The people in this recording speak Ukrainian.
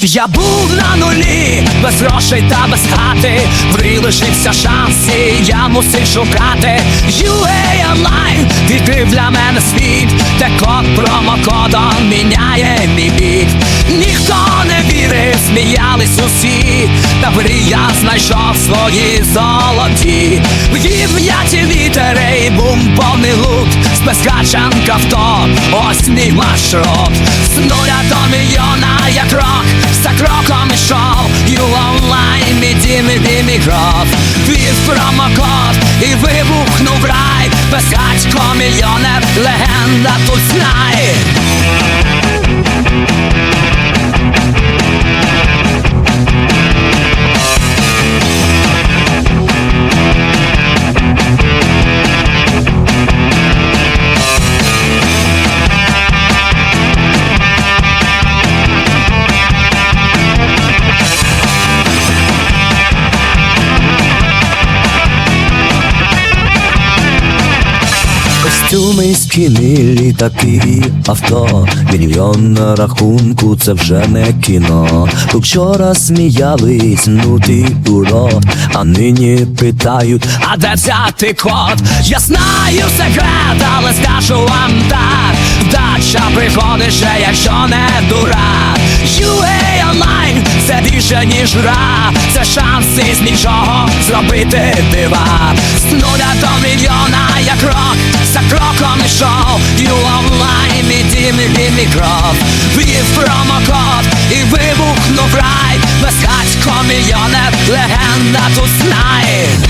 Я був на нулі, без грошей та без хати, Вилишився шанс, і я мусив шукати UA Online відкрив для мене світ, де код промокодом міняє мій бік. Ніхто не вірив, сміялись усі, та я знайшов свої золоті. В'їв я ті літери, і бум повний лут, спецкачанка авто, ось мій маршрут. Онлайн, мій дім, мій дім, мій кров. Ввів промокод і вибухнув рай, безкачко мільйонер, легенда тут знає. Костюми, скіни, літаки, авто, мільйон на рахунку, це вже не кіно. Тут вчора сміялись, ну ти урод, а нині питають, А де взяти код? Я знаю секрет, але скажу вам так. Вдача приходить ще, якщо не дурак UA Online це більше ніж гра. Це шанс із нічого зробити дива. З нуля до мільйона, як рок, за кроком ішов You Online, іди мені мікроф Вів промокод і вибухнув рай. Безхатько мільйонер, легенда тут знає